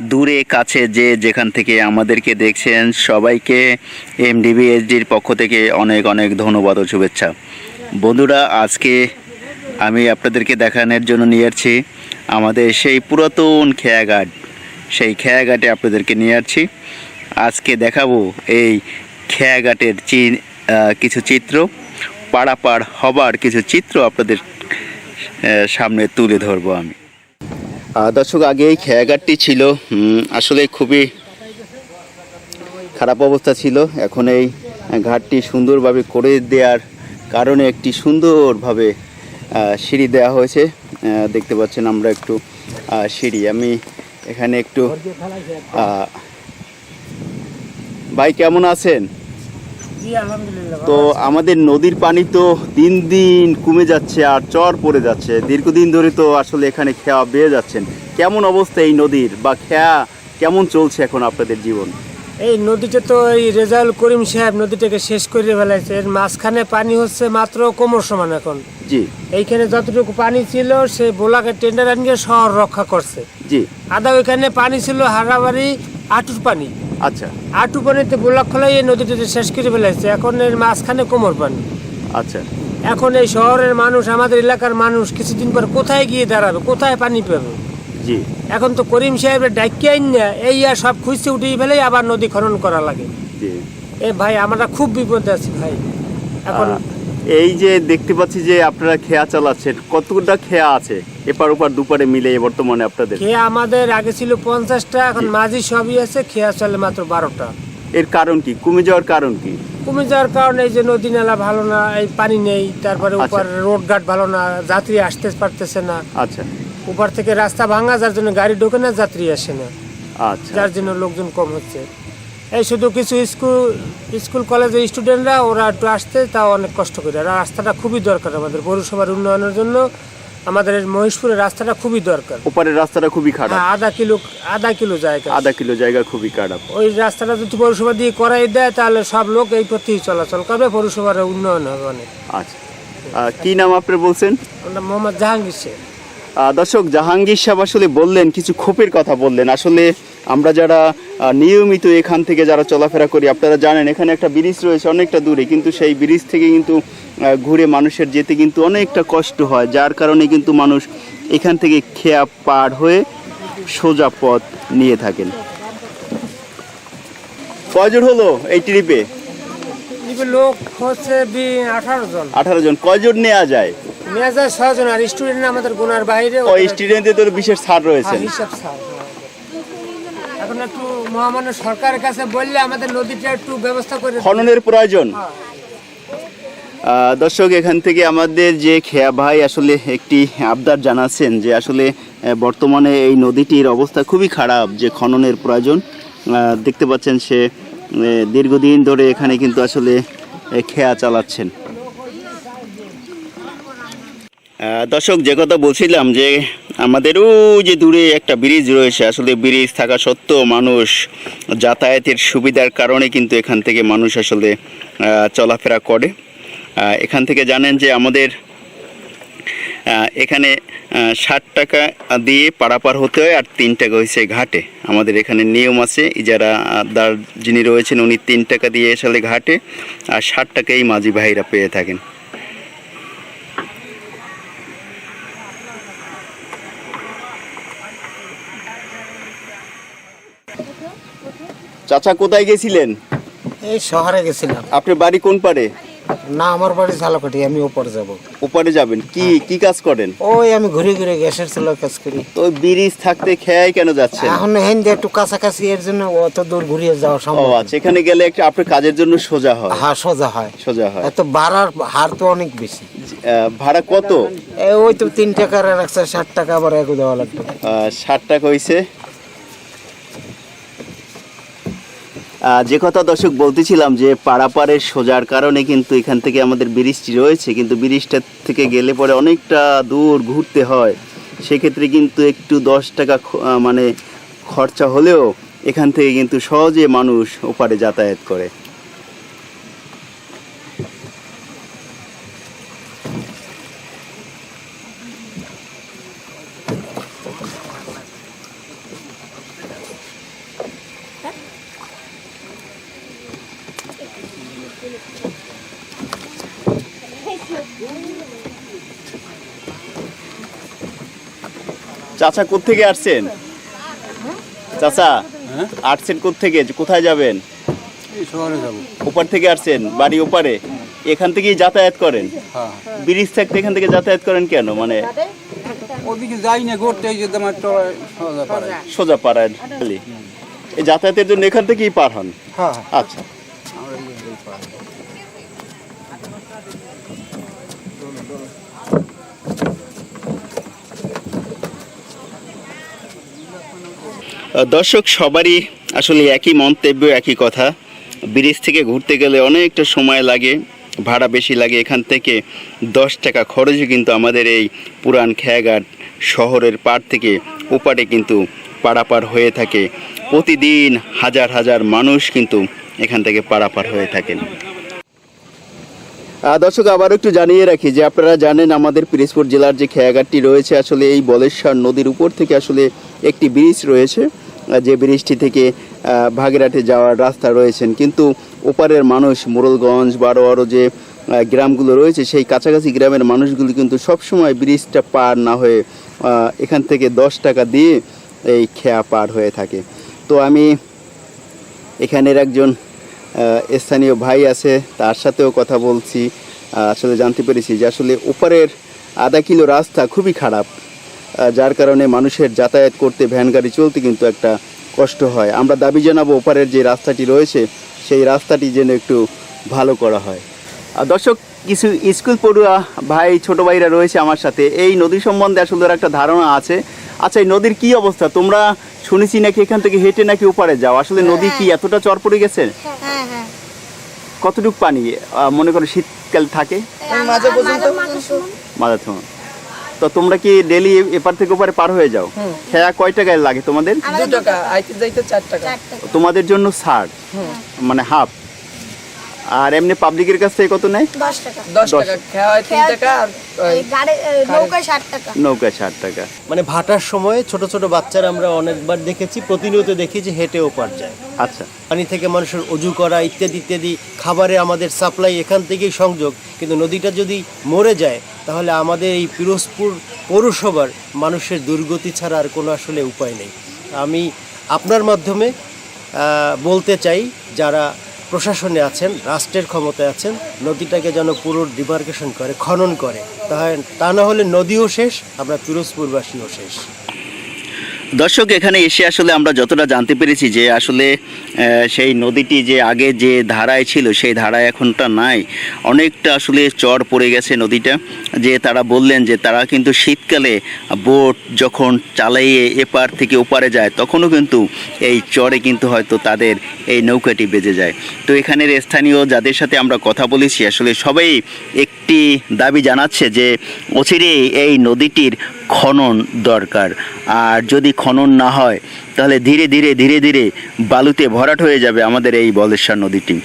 দূরে, কাছে যে যেখান থেকে আমাদেরকে দেখছেন, সবাইকে এমডিবি এইচডির পক্ষ থেকে অনেক অনেক ধন্যবাদ ও শুভেচ্ছা। বন্ধুরা, আজকে আমি আপনাদেরকে দেখানোর জন্য নিয়ে আসছি আমাদের সেই পুরাতন খেয়াঘাট। সেই খেয়াঘাটে আপনাদেরকে নিয়ে আসছি। আজকে দেখাবো এই খেয়াঘাটের চি কিছু চিত্র। পাড়াপাড় হবার কিছু চিত্র আপনাদের সামনে তুলে ধরবো আমি। দর্শক, আগে এই খেয়াঘাটটি ছিল আসলে খুবই খারাপ অবস্থা ছিল। এখন এই ঘাটটি সুন্দরভাবে করে দেওয়ার কারণে একটি সুন্দরভাবে সিঁড়ি দেওয়া হয়েছে। দেখতে পাচ্ছেন আমরা একটু সিঁড়ি। আমি এখানে একটু ভাই কেমন আছেন? তো আমাদের নদীর পানি তো দিন দিন কমে যাচ্ছে আর চর পড়ে যাচ্ছে। দীর্ঘদিন ধরে তো আসলে এখানে খেয়া বেয়ে যাচ্ছেন। কেমন অবস্থা এই নদীর বা খেয়া? কেমন চলছে এখন আপনাদের জীবন? এই নদীটা তো এই রেজাউল করিম সাহেব নদীটাকে শেষ করে ফেলাইছে। এর মাঝখানে পানি হচ্ছে মাত্র কোমর সমান এখন। জি। এইখানে যতটুকু পানি ছিল সে বোলাকে টেন্ডার আনিয়ে শহর রক্ষা করছে। জি। আদা ওইখানে পানি ছিল হারাবাড়ি আটুর পানি। আচ্ছা। আটু পানিতে বোলা খোলাই এই নদীটাতে শেষ করে ফেলাইছে এখন এর মাঝখানে কোমর পানি। আচ্ছা। এখন এই শহরের মানুষ আমাদের এলাকার মানুষ কিছুদিন পর কোথায় গিয়ে দাঁড়াবে কোথায় পানি পাবে? জি। এখন তো করিম সাহেবের ডাকিয়ে না এই আর সব খুঁজতে উঠিয়ে ফেলেই আবার নদী খনন করা লাগে। জি। এ ভাই আমরা খুব বিপদে আছি ভাই। এখন এই যে দেখতে পাচ্ছি যে আপনারা খেয়া চালাচ্ছেন কতটা খেয়া আছে? এপার ওপার দুপারে মিলে বর্তমানে আপনাদের? খেয়া আমাদের আগে ছিল পঞ্চাশটা এখন মাঝি সবই আছে খেয়া চলে মাত্র বারোটা। এর কারণ কি? কমে যাওয়ার কারণ কি? কমে যাওয়ার কারণে এই যে নদী নালা ভালো না এই পানি নেই তারপরে আচ্ছা। উপর রোড ঘাট ভালো না যাত্রী আসতে পারতেছে না। আচ্ছা। উপর থেকে রাস্তা ভাঙা যার জন্য গাড়ি ঢোকে না যাত্রী আসে না। আচ্ছা। যার জন্য লোকজন কম হচ্ছে। এই শুধু কিছু স্কুল স্কুল কলেজের স্টুডেন্টরা ওরা একটু আসতে তাও অনেক কষ্ট করে। আর রাস্তাটা খুবই দরকার আমাদের পৌরসভার উন্নয়নের জন্য। আমাদের মহেশপুরের রাস্তাটা খুবই দরকার। ওপারের রাস্তাটা খুবই খারাপ। হ্যাঁ আধা কিলো আধা কিলো জায়গা। আধা কিলো জায়গা খুবই খারাপ। ওই রাস্তাটা যদি পৌরসভা দিয়ে করাই দেয় তাহলে সব লোক এই পথে চলাচল করবে পৌরসভার উন্নয়ন হবে অনেক। আচ্ছা। কি নাম আপনি বলছেন? মোহাম্মদ জাহাঙ্গীর শেখ। দর্শক জাহাঙ্গীর সাহেব আসলে বললেন কিছু ক্ষোভের কথা বললেন। আসলে আমরা যারা নিয়মিত এখান থেকে যারা চলাফেরা করি আপনারা জানেন এখানে একটা ব্রিজ রয়েছে অনেকটা দূরে কিন্তু সেই ব্রিজ থেকে কিন্তু ঘুরে মানুষের যেতে কিন্তু অনেকটা কষ্ট হয় যার কারণে কিন্তু মানুষ এখান থেকে খেয়া পার হয়ে সোজা পথ নিয়ে থাকেন। কয়জন হলো এই ট্রিপে লোক হচ্ছে আঠারো জন। আঠারো জন। কয়জন নেওয়া যায়? নিয়ে যায় ছজন আর স্টুডেন্ট আমাদের গোনার বাইরে। ওই স্টুডেন্টদের তো বিশেষ ছাড় রয়েছে। হ্যাঁ, হিসাব এখন একটু মহামান্য সরকারের কাছে বললে আমাদের নদীটা একটু ব্যবস্থা করে। খননের প্রয়োজন? হ্যাঁ। দর্শক, এখান থেকে আমাদের যে খেয়া ভাই আসলে একটি আবদার জানাচ্ছেন যে আসলে বর্তমানে এই নদীটির অবস্থা খুবই খারাপ, যে খননের প্রয়োজন। দেখতে পাচ্ছেন সে দীর্ঘদিন ধরে এখানে কিন্তু আসলে খেয়া চালাচ্ছেন। দর্শক, যে কথা বলছিলাম যে আমাদের ওই যে দূরে একটা ব্রিজ রয়েছে, আসলে ব্রিজ থাকা সত্ত্বেও মানুষ যাতায়াতের সুবিধার কারণে কিন্তু এখান থেকে মানুষ আসলে চলাফেরা করে। এখান থেকে জানেন যে আমাদের এখানে ষাট টাকা দিয়ে পারাপার হতে হয় আর তিন টাকা হয়েছে ঘাটে। আমাদের এখানে নিয়ম আছে যারা দার যিনি রয়েছেন উনি তিন টাকা দিয়ে আসলে ঘাটে আর ষাট টাকাই মাঝি ভাইরা পেয়ে থাকেন। চাচা কোথায় গেছিলেন? এই শহরে গেছিলাম। আপনার বাড়ি কোন পারে না আমার বাড়ি ঝালকাঠি আমি ওপরে যাব। ওপারে যাবেন? কি কি কাজ করেন? ওই আমি ঘুরে ঘুরে গ্যাসের চুলা কাজ করি। তো ব্রিজ থাকতে খেয়াই কেন যাচ্ছেন? এখন হেন্দে একটু কাছাকাছি এর জন্য অত দূর ঘুরিয়ে যাওয়া সম্ভব আছে এখানে গেলে একটু আপনার কাজের জন্য সোজা হয়। হ্যাঁ সোজা হয়। সোজা হয়। এত ভাড়ার হার তো অনেক বেশি। ভাড়া কত? ওই তো তিন টাকার একশো ষাট টাকা আবার এগো দেওয়া লাগবে। ষাট টাকা হয়েছে যে কথা দর্শক বলতেছিলাম যে পাড়াপাড়ের সোজার কারণে কিন্তু এখান থেকে আমাদের ব্রিজটি রয়েছে, কিন্তু ব্রিজটা থেকে গেলে পরে অনেকটা দূর ঘুরতে হয়। সেক্ষেত্রে কিন্তু একটু দশ টাকা মানে খরচা হলেও এখান থেকে কিন্তু সহজে মানুষ ওপারে যাতায়াত করে। চাচা থেকে আসছেন? চাচা আসছেন থেকে কোথায় যাবেন? ওপার থেকে আসছেন বাড়ি ওপারে? এখান থেকেই যাতায়াত করেন? ব্রিজ থাকতে এখান থেকে যাতায়াত করেন কেন? মানে সোজা পাড়ায়। যাতায়াতের জন্য এখান থেকেই পার হন? আচ্ছা। দর্শক, সবারই আসলে একই মন্তব্য, একই কথা। ব্রিজ থেকে ঘুরতে গেলে অনেকটা সময় লাগে, ভাড়া বেশি লাগে। এখান থেকে দশ টাকা খরচে কিন্তু আমাদের এই পুরান খেয়াঘাট শহরের পার থেকে ওপারে কিন্তু পারাপার হয়ে থাকে। প্রতিদিন হাজার হাজার মানুষ কিন্তু এখান থেকে পারাপার হয়ে থাকেন। দর্শক আবার একটু জানিয়ে রাখি যে আপনারা জানেন আমাদের পিরিজপুর জেলার যে খেয়াঘাটটি রয়েছে, আসলে এই বলেশ্বর নদীর উপর থেকে আসলে একটি ব্রিজ রয়েছে যে ব্রিজটি থেকে ভাগেরহাটে যাওয়ার রাস্তা রয়েছেন। কিন্তু ওপারের মানুষ মোরলগঞ্জ বারো আরও যে গ্রামগুলো রয়েছে, সেই কাছাকাছি গ্রামের মানুষগুলি কিন্তু সবসময় ব্রিজটা পার না হয়ে এখান থেকে দশ টাকা দিয়ে এই খেয়া পার হয়ে থাকে। তো আমি এখানের একজন স্থানীয় ভাই আছে, তার সাথেও কথা বলছি আসলে জানতে পেরেছি যে আসলে ওপারের আধা কিলো রাস্তা খুবই খারাপ যার কারণে মানুষের যাতায়াত করতে, ভ্যান গাড়ি চলতে কিন্তু একটা কষ্ট হয়। আমরা দাবি জানাব ওপারের যে রাস্তাটি রয়েছে, সেই রাস্তাটি যেন একটু ভালো করা হয়। দর্শক, কিছু স্কুল পড়ুয়া ভাই, ছোট ভাইরা রয়েছে আমার সাথে। এই নদী সম্বন্ধে আসলে একটা ধারণা আছে। আচ্ছা এই নদীর কি অবস্থা? তোমরা শুনেছি নাকি এখান থেকে হেঁটে নাকি ওপারে যাও? আসলে নদী কি এতটা চর পড়ে গেছে? হ্যাঁ হ্যাঁ। কতটুকু পানি মনে করো শীতকাল থাকে? মাঝে তো তোমরা কি ডেলি এপার থেকে ওপারে পার হয়ে যাও? খেয়া কয় টাকায় লাগে তোমাদের? তোমাদের জন্য ছাড়। মানে হাফ। আর এমনি পাবলিকের কাছ থেকে কত নেয়? দশ টাকা। দশ। টাকা হয় তিন টাকা আর নৌকায় ষাট টাকা। ষাট টাকা। মানে ভাটার সময় ছোট ছোট বাচ্চারা আমরা অনেকবার দেখেছি প্রতিনিয়ত দেখি যে হেঁটে ওপার যায়। আচ্ছা। পানি থেকে মানুষের অজু করা ইত্যাদি ইত্যাদি খাবারে আমাদের সাপ্লাই এখান থেকেই সংযোগ। কিন্তু নদীটা যদি মরে যায় তাহলে আমাদের এই পিরোজপুর পৌরসভার মানুষের দুর্গতি ছাড়া আর কোনো আসলে উপায় নেই। আমি আপনার মাধ্যমে বলতে চাই যারা প্রশাসনে আছেন, রাষ্ট্রের ক্ষমতায় আছেন, নদীটাকে যেন পুরো ডিমার্কেশন করে, খনন করে। তাহলে তা না হলে নদীও শেষ, আমরা পিরোজপুরবাসীও শেষ। দর্শক, এখানে এসে আসলে আমরা যতটা জানতে পেরেছি যে আসলে সেই নদীটি যে আগে যে ধারায় ছিল, সেই ধারায় এখনটা নাই। অনেকটা আসলে চর পড়ে গেছে নদীটা। যে তারা বললেন যে তারা কিন্তু শীতকালে বোট যখন চালাইয়ে এপার থেকে ওপারে যায়, তখনও কিন্তু এই চরে কিন্তু হয়তো তাদের এই নৌকাটি বেজে যায়। তো এখানের স্থানীয় যাদের সাথে আমরা কথা বলেছি, আসলে সবাই একটি দাবি জানাচ্ছে যে অচিরেই এই নদীটির খনন দরকার। আর যদি খনন না হয়, তাহলে ধীরে ধীরে ধীরে ধীরে বালুতে ভরাট হয়ে যাবে আমাদের এই বলেশ্বর নদীটি।